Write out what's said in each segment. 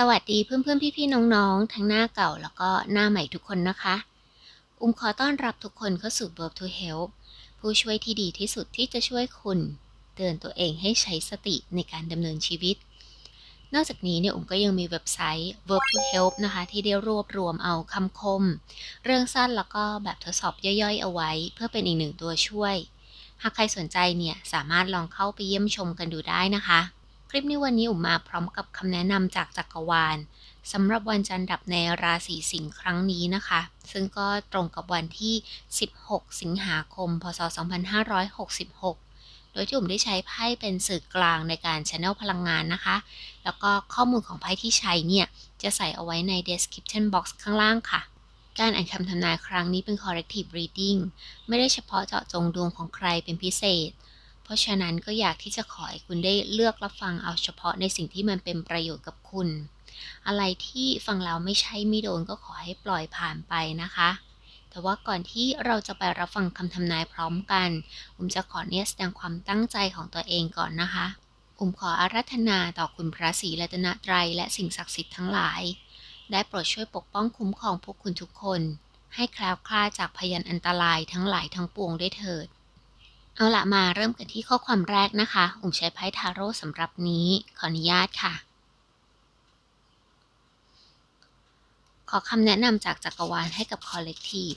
สวัสดีเพื่อนๆพี่ๆน้องๆ ทั้งหน้าเก่าแล้วก็หน้าใหม่ทุกคนนะคะ อุ้มขอต้อนรับทุกคนเข้าสู่ Verb to Help ผู้ช่วยที่ดีที่สุดที่จะช่วยคุณ เตือนตัวเองให้ใช้สติในการดำเนินชีวิต นอกจากนี้เนี่ยอุ้มก็ยังมีเว็บไซต์ Verb to Help นะคะ ที่ได้รวบรวมเอาคำคม เรื่องสั้นแล้วก็แบบทดสอบย่อยๆ เอาไว้ เพื่อเป็นอีกหนึ่งตัวช่วย หากใครสนใจเนี่ยสามารถลองเข้าไปเยี่ยมชมกันดูได้นะคะ คลิปนี้วันนี้อุ๋มมาพร้อมกับคำแนะนำจากจักรวาลสำหรับวันจันทร์ดับในราศีสิงห์ครั้งนี้นะคะ ซึ่งก็ตรงกับวันที่ 16 สิงหาคม พศ 2566 โดยที่อุ๋มได้ใช้ไพ่เป็นสื่อกลางในการช n นลพลังงานนะคะ แล้วก็ข้อมูลของไพ่ที่ใช้เนี่ย จะใส่เอาไว้ใน description box ข้างล่างค่ะการอ่านคำทำนายครั้งนี้เป็น corrective reading ไม่ได้เฉพาะเจาะจงดวงของใครเป็นพิเศษ เพราะฉะนั้นก็อยากที่จะขอให้คุณได้เลือกรับฟังเอาเฉพาะในสิ่งที่มันเป็นประโยชน์กับคุณ อะไรที่ฟังแล้วไม่ใช่ไม่โดนก็ขอให้ปล่อยผ่านไปนะคะ แต่ว่าก่อนที่เราจะไปรับฟังคำทำนายพร้อมกันอุมจะขอเนี่ยแสดงความตั้งใจของตัวเองก่อนนะคะอุมขออารัธนาต่อคุณพระศรีรัตนตรัยและสิ่งศักดิ์สิทธิ์ทั้งหลาย ได้โปรดช่วยปกป้องคุ้มครองพวกคุณทุกคน ให้แคล้วคลาดจากพยันอันตรายทั้งหลายทั้งปวงด้วยเถิด เอาละมาเริ่มกันที่ข้อความแรกนะคะอุ๋มใช้ไพ่ทาโร่สำหรับนี้ ขออนุญาตค่ะ ขอคำแนะนำจากจักรวาลให้กับคอลเลกทีฟ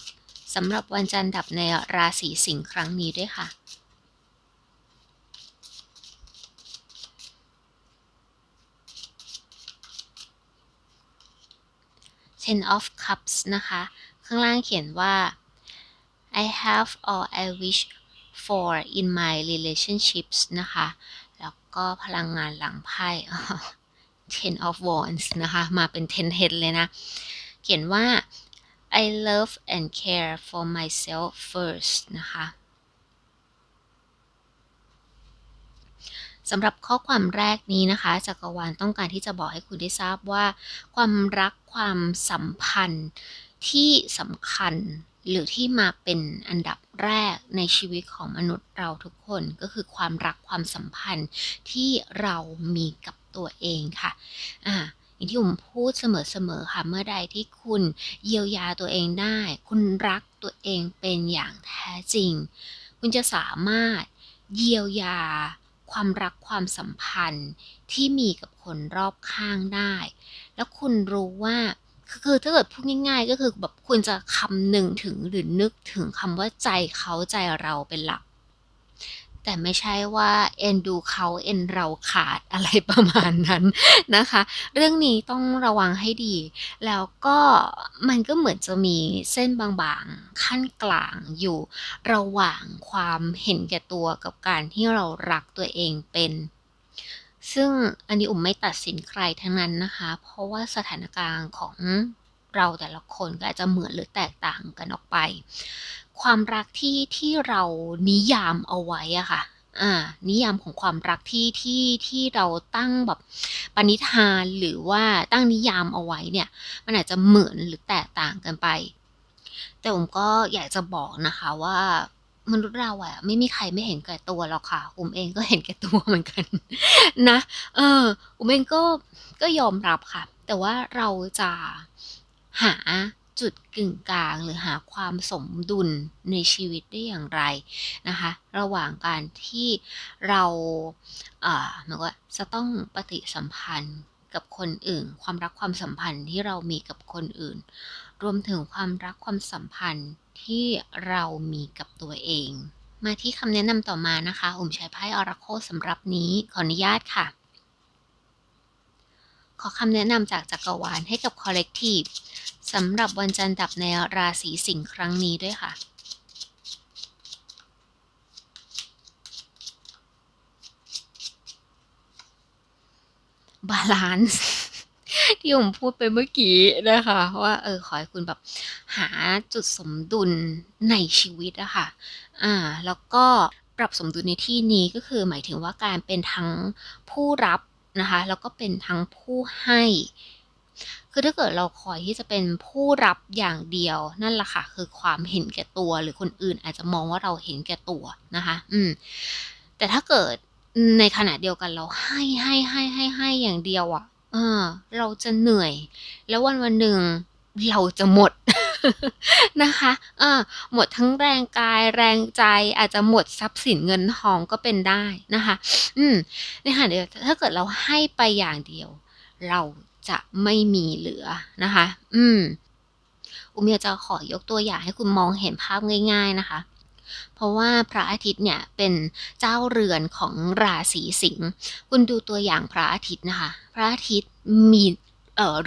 สำหรับวันจันทร์ดับในราศีสิงห์ครั้งนี้ด้วยค่ะ Ten of Cups นะคะ ข้างล่างเขียนว่า I have all I wish for in my relationships นะคะ แล้วก็พลังงานหลังไพ่ Ten of Wands นะคะ มาเป็น Ten Head เลยนะ เขียนว่า I love and care for myself first นะคะสำหรับข้อความแรกนี้นะคะจักรวาลต้องการที่จะบอกให้คุณได้ทราบว่า ความรักความสัมพันธ์ที่สำคัญ หรือที่มาเป็นอันดับแรกในชีวิตของมนุษย์เราทุกคนก็คือความรักความสัมพันธ์ที่เรามีกับตัวเองค่ะอ่าอย่างที่ผมพูดเสมอๆค่ะ เมื่อใดที่คุณเยียวยาตัวเองได้ คุณรักตัวเองเป็นอย่างแท้จริง คุณจะสามารถเยียวยาความรักความสัมพันธ์ที่มีกับคนรอบข้างได้ แล้วคุณรู้ว่า คือถ้าเกิดพูดง่าย ๆ ก็คือแบบคุณจะคำหนึ่งถึงหรือนึกถึงคำว่าใจเขาใจเราเป็นหลัก แต่ไม่ใช่ว่าเอ็นดูเขาเอ็นเราขาดอะไรประมาณนั้นนะคะ เรื่องนี้ต้องระวังให้ดี แล้วก็มันก็เหมือนจะมีเส้นบางๆขั้นกลางอยู่ระหว่างความเห็นแก่ตัวกับการที่เรารักตัวเองเป็น ซึ่งอันนี้อุ่มไม่ตัดสินใครทั้งนั้นนะคะ เพราะว่าสถานการณ์ของเราแต่ละคนก็อาจจะเหมือนหรือแตกต่างกันออกไป ความรักที่ที่เรานิยามเอาไว้อะค่ะอ่านิยามของความรักที่ที่ที่เราตั้งแบบปณิธานหรือว่าตั้งนิยามเอาไว้เนี่ย มันอาจจะเหมือนหรือแตกต่างกันไป แต่ผมก็อยากจะบอกนะคะว่า มนุษย์เราอะไม่มีใครไม่เห็นแก่ตัวหรอกค่ะ อุมเองก็เห็นแก่ตัวเหมือนกัน นะ เออ อุมเองก็ก็ยอมรับค่ะ แต่ว่าเราจะหาจุดกึ่งกลางหรือหาความสมดุลในชีวิตได้อย่างไรนะคะ ระหว่างการที่เราเอ่อหมายว่าจะต้องปฏิสัมพันธ์กับคนอื่น ความรักความสัมพันธ์ที่เรามีกับคนอื่น รวมถึงความรักความสัมพันธ์ ที่เรามีกับตัวเอง มาที่คำแนะนำต่อมานะคะอุ่มใช้ไพ่ออราโคสำหรับนี้ขออนุญาตค่ะ ขอคำแนะนำจากจักรวาลให้กับ Collective สำหรับวันจันทร์ดับในราศีสิงห์ครั้งนี้ด้วยค่ะบาลานซ์ ที่ผมพูดไปเมื่อกี้นะคะ ว่าเออขอให้คุณแบบหาจุดสมดุลในชีวิตอะค่ะอ่าแล้วก็ปรับสมดุลในที่นี้ก็คือหมายถึงว่าการเป็นทั้งผู้รับนะคะแล้วก็เป็นทั้งผู้ให้ คือถ้าเกิดเราคอยที่จะเป็นผู้รับอย่างเดียวนั่นแหละค่ะ คือความเห็นแก่ตัวหรือคนอื่นอาจจะมองว่าเราเห็นแก่ตัวนะคะ อืม แต่ถ้าเกิดในขณะเดียวกันเราให้ให้ให้ให้ให้อย่างเดียวอะ เออ เราจะเหนื่อย แล้ววันวันหนึ่งเราจะหมดนะคะเออหมดทั้งแรงกายแรงใจอาจจะหมดทรัพย์สินเงินทองก็เป็นได้นะคะ อืมนี่ค่ะเดี๋ยวถ้าเกิดเราให้ไปอย่างเดียว เราจะไม่มีเหลือนะคะ อืม อุมอยจะขอยกตัวอย่างให้คุณมองเห็นภาพง่าย ๆนะคะ เพราะว่าพระอาทิตย์เนี่ยเป็นเจ้าเรือนของราศีสิงห์คุณดูตัวอย่างพระอาทิตย์นะคะ พระอาทิตย์มี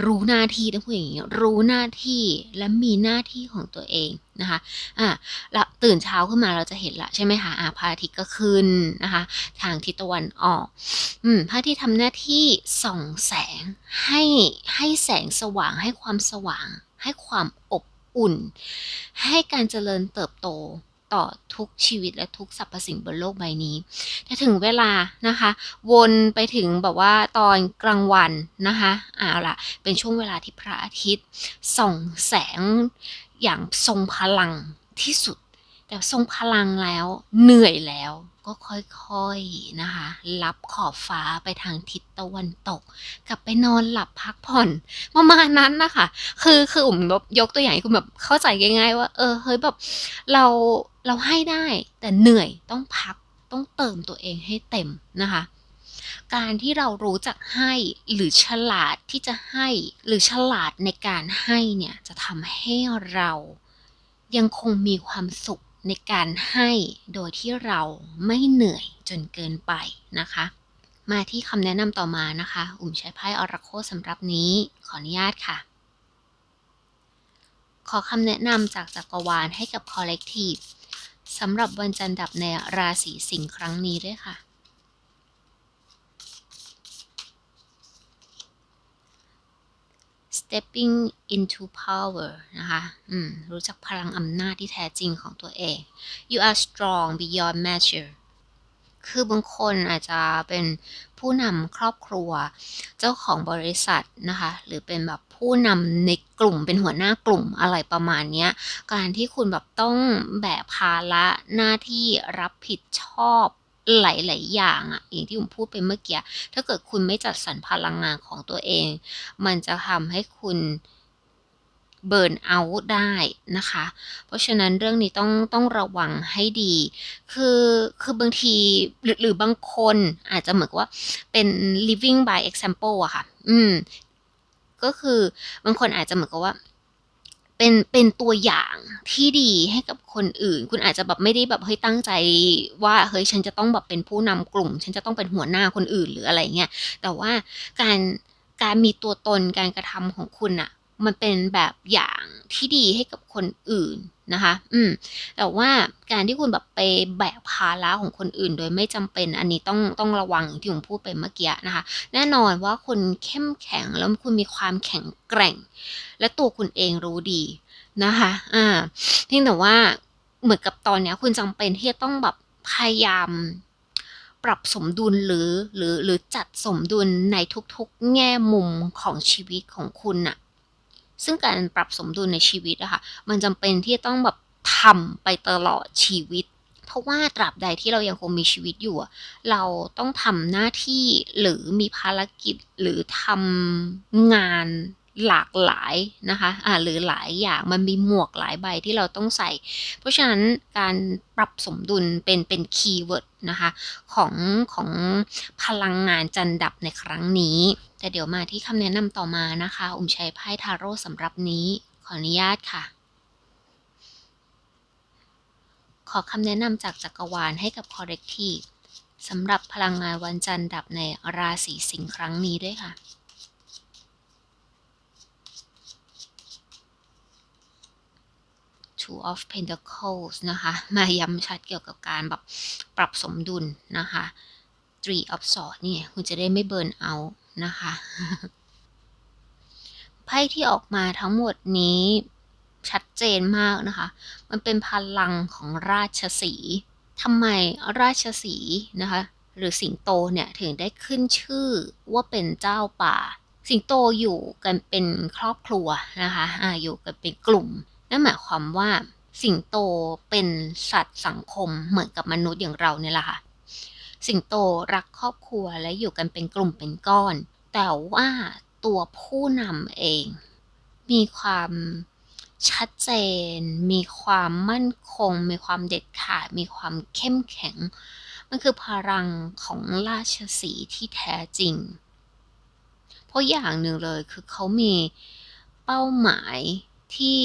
รู้หน้าที่ต้องพูดอย่างนี้รู้หน้าที่และมีหน้าที่ของตัวเองนะคะอ่าแล้วตื่นเช้าขึ้นมาเราจะเห็นละใช่ไหมคะอาพระอาทิตย์ก็ขึ้นนะคะ ทางทิศตะวันออก อืมพระอาทิตย์ทำหน้าที่ส่องแสงให้ให้แสงสว่างให้ความสว่าง ให้ความอบอุ่น ให้การเจริญเติบโต ต่อทุกชีวิตและทุกสรรพสิ่งบนโลกใบนี้ แต่ถึงเวลานะคะ วนไปถึงแบบว่าตอนกลางวันนะคะเอาล่ะ เป็นช่วงเวลาที่พระอาทิตย์ส่องแสงอย่างทรงพลังที่สุด แต่ทรงพลังแล้วเหนื่อยแล้วก็ค่อยๆนะคะรับขอบฟ้าไปทางทิศตะวันตก กลับไปนอนหลับพักผ่อนประมาณนั้นนะคะ คือคืออุ่มยกตัวอย่างให้คุณแบบเข้าใจง่าย ๆ ว่า เออเฮ้ยแบบเรา เราให้ได้แต่เหนื่อยต้องพักต้องเติมตัวเองให้เต็มนะคะ การที่เรารู้จักให้หรือฉลาดที่จะให้หรือฉลาดในการให้เนี่ยจะทำให้เรายังคงมีความสุขในการให้โดยที่เราไม่เหนื่อยจนเกินไปนะคะ มาที่คำแนะนำต่อมานะคะ อุ่มใช้ไพ่อราโคสำหรับนี้ขออนุญาตค่ะ ขอคำแนะนำจากจักรวาลให้กับ Collective สำหรับวันจันทร์ดับในราศีสิงห์ครั้งนี้ด้วยค่ะ stepping into power นะคะอืมรู้จักพลังอำนาจที่แท้จริงของตัวเอง you are strong beyond measure คือบางคนอาจจะเป็นผู้นำครอบครัว เจ้าของบริษัทนะคะ หรือเป็นแบบ ผู้นำในกลุ่มเป็นหัวหน้ากลุ่มอะไรประมาณนี้การที่คุณแบบต้องแบกภาระหน้าที่รับผิดชอบหลาย ๆ อย่างอะอย่างที่ผมพูดไปเมื่อกี้ ถ้าเกิดคุณไม่จัดสรรพลังงานของตัวเอง มันจะทำให้คุณเบิร์นเอาท์ได้นะคะ เพราะฉะนั้นเรื่องนี้ต้องต้องระวังให้ดี คือคือบางทีหรือหรือบางคนอาจจะเหมือนว่าเป็น living by example อะค่ะ อืม ก็คือบางคนอาจจะเหมือนกับว่า เป็นเป็นตัวอย่างที่ดีให้กับคนอื่น คุณอาจจะแบบไม่ได้แบบเฮ้ยตั้งใจ ว่าเฮ้ยฉันจะต้องแบบเป็นผู้นำกลุ่ม ฉันจะต้องเป็นหัวหน้าคนอื่นหรืออะไรเงี้ยแต่ว่าการการมีตัวตนการกระทำของคุณอะมันเป็นแบบอย่างที่ดีให้กับคนอื่น นะคะ อืม แต่ว่าการที่คุณแบบไปแบกภาระของคนอื่น โดยไม่จำเป็น อันนี้ต้องต้องระวังที่ผมพูดไปเมื่อกี้นะคะ แน่นอนว่าคุณเข้มแข็งแล้วคุณมีความแข็งแกร่ง และตัวคุณเองรู้ดีนะคะ อ่าเพียงแต่ว่าเหมือนกับตอนนี้คุณจำเป็นที่จะต้องแบบพยายามปรับสมดุลหรือหรือหรือจัดสมดุลในทุกๆ แง่มุมของชีวิตของคุณอะ ซึ่งการปรับสมดุลในชีวิตอะค่ะมันจำเป็นที่ต้องแบบทำไปตลอดชีวิต เพราะว่าตราบใดที่เรายังคงมีชีวิตอยู่ เราต้องทำหน้าที่หรือมีภารกิจหรือทำงาน หลากหลายนะคะอ่าหรือหลายอย่างมันมีหมวกหลายใบที่เราต้องใส่ เพราะฉะนั้นการปรับสมดุลเป็นเป็นคีย์เวิร์ดนะคะของของพลังงานจันดับในครั้งนี้ แต่เดี๋ยวมาที่คำแนะนำต่อมานะคะอุ้มใช้ไพ่ทาโร่สำหรับนี้ขออนุญาตค่ะ ขอคำแนะนำจากจักรวาลให้กับ Corrective สำหรับพลังงานวันจันทร์ดับในราศีสิงห์ครั้งนี้ด้วยค่ะ Two of Pentacles นะคะ มาย้ำชัดเกี่ยวกับการแบบปรับสมดุลนะคะ Three of Swords นี่คุณจะได้ไม่เบิร์นเอานะคะไพ่ที่ออกมาทั้งหมดนี้ชัดเจนมากนะคะ มันเป็นพลังของราชสีทำไมราชสีนะคะ หรือสิงโตเนี่ยถึงได้ขึ้นชื่อว่าเป็นเจ้าป่า สิงโตอยู่กันเป็นครอบครัวนะคะออยู่กันเป็นกลุ่ม นั่นหมายความว่าสิงโตเป็นสัตว์สังคมเหมือนกับมนุษย์อย่างเราเนี่ยแหละค่ะ สิงโตรักครอบครัวและอยู่กันเป็นกลุ่มเป็นก้อน แต่ว่าตัวผู้นำเอง มีความชัดเจน มีความมั่นคง มีความเด็ดขาด มีความเข้มแข็ง มันคือพลังของราชสีที่แท้จริง เพราะอย่างหนึ่งเลยคือเขามีเป้าหมายที่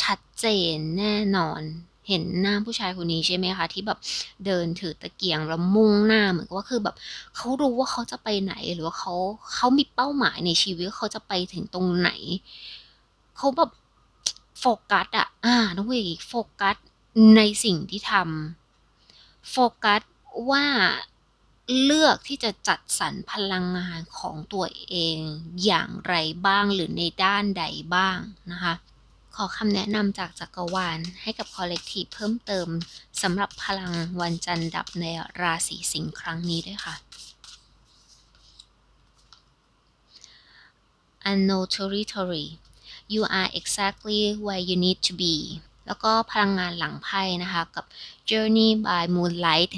ชัดเจนแน่นอน เห็นหน้าผู้ชายคนนี้ใช่ไหมคะ ที่แบบเดินถือตะเกียงแล้วมุ่งหน้าเหมือนกับว่าคือแบบเขารู้ว่าเขาจะไปไหนหรือว่าเขาเขามีเป้าหมายในชีวิตเขาจะไปถึงตรงไหนเขาแบบโฟกัสอะอ่าน้องเวกโฟกัสในสิ่งที่ทำโฟกัสว่าเลือกที่จะจัดสรรพลังงานของตัวเองอย่างไรบ้างหรือในด้านใดบ้างนะคะ ขอคำแนะนำจากจักรวาลให้กับคอลเลกทีฟเพิ่มเติมสำหรับพลังวันจันทร์ดับในราศีสิงห์ครั้งนี้ด้วยค่ะ unknown territory you are exactly where you need to be แล้วก็พลังงานหลังไพ่นะคะกับ journey by moonlight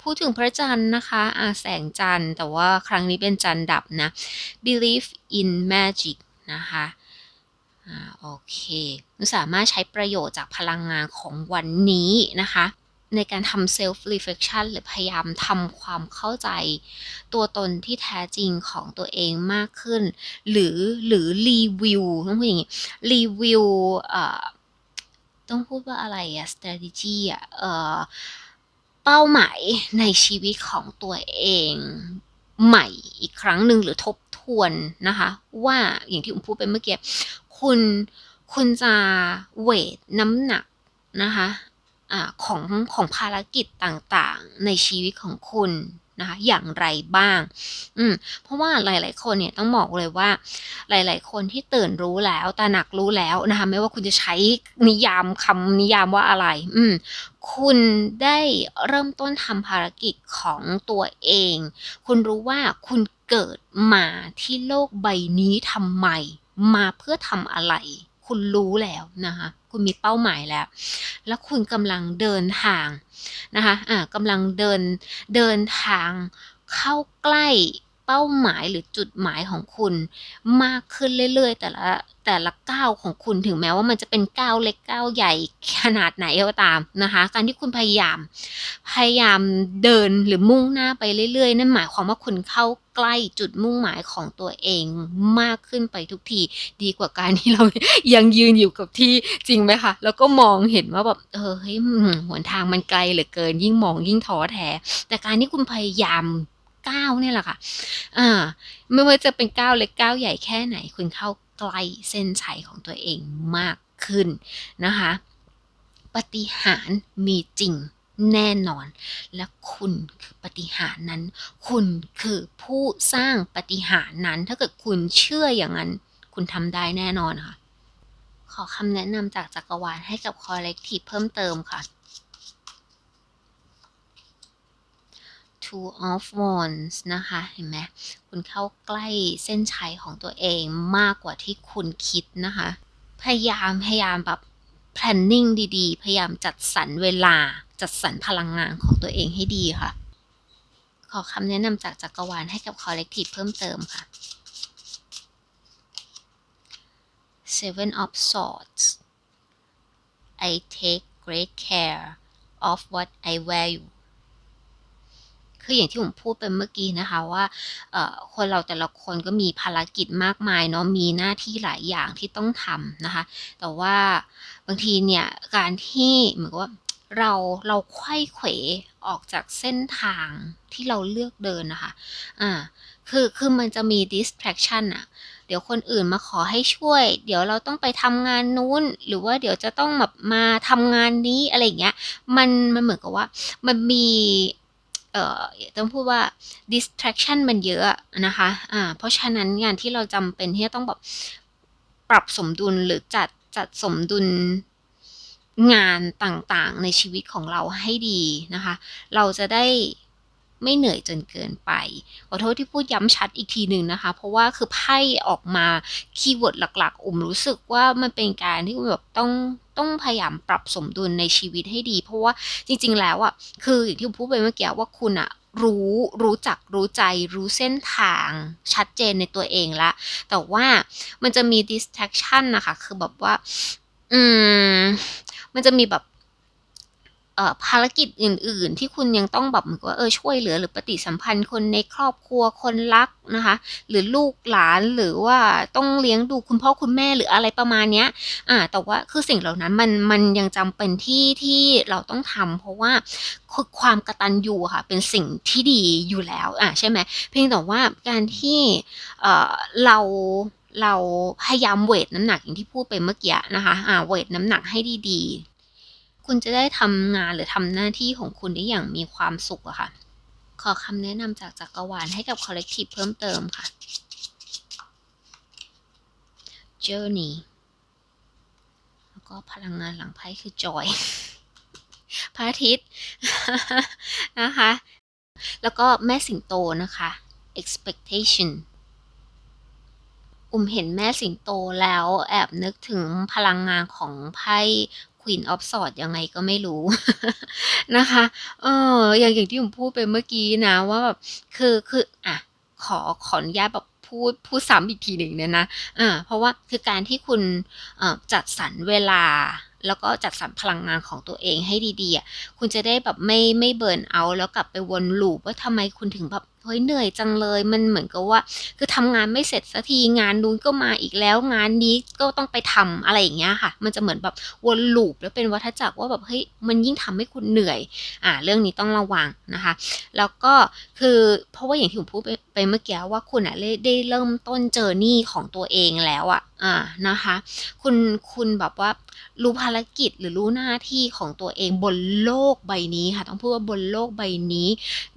พูดถึงพระจันทร์นะคะ อาแสงจันทร์ แต่ว่าครั้งนี้เป็นจันทร์ดับนะ believe in magic นะคะ อ่าโอเคสามารถใช้ประโยชน์จากพลังงานของวันนี้นะคะ ในการทำ self reflection หรือพยายามทำความเข้าใจ ตัวตนที่แท้จริงของตัวเองมากขึ้น หรือหรือรีวิวต้องพูดอย่างนี้รีวิวอ่อต้องพูดว่าอะไรอะ strategy อะเอ่อเป้าหมายในชีวิตของตัวเองใหม่อีกครั้งหนึ่งหรือทบทวนนะคะ ว่าอย่างที่ผมพูดไปเมื่อกี้ คุณคุณจะเวทน้ำหนักนะคะอของของภารกิจต่างๆ ในชีวิตของคุณนะคะอย่างไรบ้าง อืม เพราะว่าหลาย ๆ คนเนี่ยต้องบอกเลยว่า หลาย ๆ คนที่ตื่นรู้แล้วตระหนักรู้แล้วนะคะ ไม่ว่าคุณจะใช้นิยามคำนิยามว่าอะไร อืม คุณได้เริ่มต้นทำภารกิจของตัวเอง คุณรู้ว่าคุณเกิดมาที่โลกใบนี้ทำไม มาเพื่อทำอะไร คุณรู้แล้วนะคะ คุณมีเป้าหมายแล้ว แล้วคุณกำลังเดินทางนะคะ อ่ากำลังเดินเดินทางเข้าใกล้ เป้าหมายหรือจุดหมายของคุณ มากขึ้นเรื่อยๆ แต่ละแต่ละก้าวของคุณถึงแม้ว่ามันจะเป็นก้าวเล็กก้าวใหญ่ขนาดไหนก็ตามนะคะ การที่คุณพยายาม พยายามเดินหรือมุ่งหน้าไปเรื่อยๆ นั่นหมายความว่าคุณเข้าใกล้จุดมุ่งหมายของตัวเองมากขึ้นไปทุกที ดีกว่าการที่เรายังยืนอยู่กับที่จริงไหมคะแล้วก็มองเห็นว่าแบบเออเฮ้ยหนทางมันไกลเหลือเกิน ยิ่งมองยิ่งท้อแท้แต่การที่คุณพยายาม ก้าวเนี่ยแหละค่ะอ่าไม่ว่าจะเป็นก้าวเล็กก้าวใหญ่แค่ไหน คุณเข้าใกล้เส้นชัยของตัวเองมากขึ้นนะคะปฏิหารมีจริงแน่นอน และคุณคือปฏิหารนั้น คุณคือผู้สร้างปฏิหารนั้น ถ้าเกิดคุณเชื่ออย่างนั้น คุณทำได้แน่นอนค่ะ ขอคำแนะนำจากจักรวาลให้กับคอลเลกทีฟเพิ่มเติมค่ะ two of wands นะคะ เห็นไหมคุณเข้าใกล้เส้นชัยของตัวเองมากกว่าที่คุณคิดนะคะ พยายามพยายามแบบ planning ดีๆ พยายามจัดสรรเวลาจัดสรรพลังงานของตัวเองให้ดีค่ะ ขอคำแนะนำจากจักรวาลให้กับ collective เพิ่มเติมค่ะ seven of swords I take great care of what I value คืออย่างที่ผมพูดไปเมื่อกี้นะคะว่าคนเราแต่ละคนก็มีภารกิจมากมายเนาะมีหน้าที่หลายอย่างที่ต้องทำนะคะ แต่ว่าบางทีเนี่ยการที่เหมือนว่าเราเราไข้เขวออกจากเส้นทางที่เราเลือกเดินนะคะ อ่า คือ คือมันจะมี distraction อะเดี๋ยวคนอื่นมาขอให้ช่วย เดี๋ยวเราต้องไปทำงานนู้น หรือว่าเดี๋ยวจะต้องแบบมาทำงานนี้อะไรเงี้ย มัน มันเหมือนกับว่า มันมี เอ่อต้องพูดว่า distraction มันเยอะนะคะอ่าเพราะฉะนั้นงานที่เราจำเป็นที่จะต้องแบบปรับสมดุลหรือจัดจัดสมดุลงานต่างๆ ในชีวิตของเราให้ดีนะคะ เราจะได้ไม่เหนื่อยจนเกินไป ขอโทษที่พูดย้ำชัดอีกทีหนึ่งนะคะ เพราะว่าคือไพ่ออกมาคีย์เวิร์ดหลัก ๆ อุ่มรู้สึกว่ามันเป็นการที่แบบต้อง ต้องพยายามปรับสมดุลในชีวิตให้ดี เพราะว่าจริง ๆ แล้วอะคืออย่างที่ผมพูดไปเมื่อกี้ว่าคุณอะรู้รู้จักรู้ใจรู้เส้นทาง ชัดเจนในตัวเองละแต่ว่ามันจะมี distraction นะคะ คือแบบว่า อืม มันจะมีแบบ ภารกิจอื่น ๆ ที่คุณยังต้องแบบเหมือนว่าเออช่วยเหลือหรือปฏิสัมพันธ์คนในครอบครัวคนรักนะคะ หรือลูกหลานหรือว่าต้องเลี้ยงดูคุณพ่อคุณแม่หรืออะไรประมาณเนี้ยอ่าแต่ว่าคือสิ่งเหล่านั้นมันมันยังจำเป็นที่ที่เราต้องทำเพราะว่าความกระตันยูค่ะเป็นสิ่งที่ดีอยู่แล้วอ่าใช่ไหมเพียงแต่ว่าการที่เออเราเราพยายามเวทน้ำหนักอย่างที่พูดไปเมื่อกี้นะคะอ่าเวทน้ำหนักให้ดี คุณจะได้ทำงานหรือทำหน้าที่ของคุณได้อย่างมีความสุขอะค่ะ ขอคำแนะนำจากจักรวาลให้กับ collective เพิ่มเติมค่ะ journey แล้วก็พลังงานหลังไพ่คือ joy พระอาทิตย์นะคะ แล้วก็แม่สิงโตนะคะ expectation อุ่มเห็นแม่สิงโตแล้วแอบนึกถึงพลังงานของไพ่ Queen of Swords ยังไงก็ไม่รู้นะคะ เอออย่างอย่างที่ผมพูดไปเมื่อกี้นะว่าแบบคือคืออะขอขออนุญาตแบบพูดพูดซ้ำอีกทีหนึ่งเนี่ยนะอ่าเพราะว่าคือการที่คุณจัดสรรเวลา แล้วก็จัดสรรพลังงานของตัวเองให้ดีๆ คุณจะได้แบบไม่ไม่เบิร์นเอา แล้วกลับไปวนลูปว่าทำไมคุณถึงแบบเฮ้ยเหนื่อยจังเลยมันเหมือนกับว่า คือทำงานไม่เสร็จสักทีงานนู้นก็มาอีกแล้ว งานนี้ก็ต้องไปทำอะไรอย่างเงี้ยค่ะ มันจะเหมือนแบบวนลูปแล้วเป็นวัฏจักรว่าแบบเฮ้ยมันยิ่งทำให้คุณเหนื่อยอ่าเรื่องนี้ต้องระวังนะคะ แล้วก็คือเพราะว่าอย่างที่ผมพูดไปเมื่อกี้ว่าคุณอะได้เริ่มต้นเจอร์นี่ของตัวเองแล้วอะอ่านะคะคุณคุณแบบว่ารู้ภารกิจหรือรู้หน้าที่ของตัวเองบนโลกใบนี้ค่ะ ต้องพูดว่าบนโลกใบนี้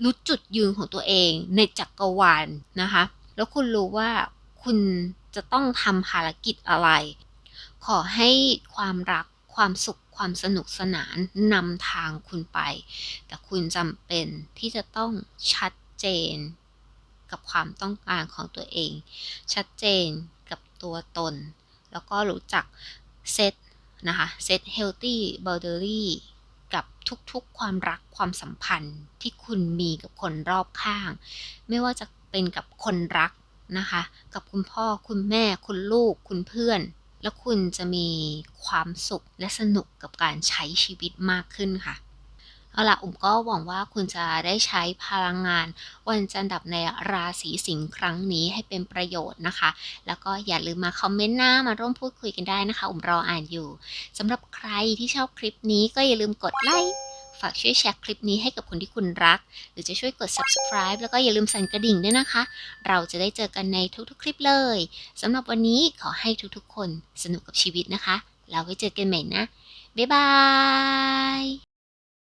รู้จุดยืนของตัวเองในจักรวาลนะคะ แล้วคุณรู้ว่าคุณจะต้องทำภารกิจอะไร ขอให้ความรักความสุขความสนุกสนานนำทางคุณไป แต่คุณจำเป็นที่จะต้องชัดเจน กับความต้องการของตัวเอง ชัดเจนกับตัวตน แล้วก็รู้จักเซตนะคะเซตเฮลตี้บอลเดอรี่ กับทุกๆ ความรักความสัมพันธ์ที่คุณมีกับคนรอบข้าง ไม่ว่าจะเป็นกับคนรักนะคะ กับคุณพ่อคุณแม่ คุณลูก คุณเพื่อน แล้วคุณจะมีความสุขและสนุกกับการใช้ชีวิตมากขึ้นค่ะ เอาล่ะอุ๋มก็หวังว่าคุณจะได้ใช้พลังงาน วันจันดับในราศีสิงห์ครั้งนี้ให้เป็นประโยชน์นะคะ แล้วก็อย่าลืมมาคอมเมนต์หน้ามาร่วมพูดคุยกันได้นะคะ อุ๋มรออ่านอยู่สำหรับใครที่ชอบคลิปนี้ก็อย่าลืมกดไลค์ฝากช่วยแชร์คลิปนี้ให้กับคนที่คุณรัก หรือจะช่วยกด subscribe แล้วก็อย่าลืมสั่นกระดิ่งด้วยนะคะ เราจะได้เจอกันในทุกๆ คลิปเลยสำหรับวันนี้ขอให้ทุกๆ คนสนุกกับชีวิตนะคะ แล้วไว้เจอกันใหม่นะ บ๊ายบาย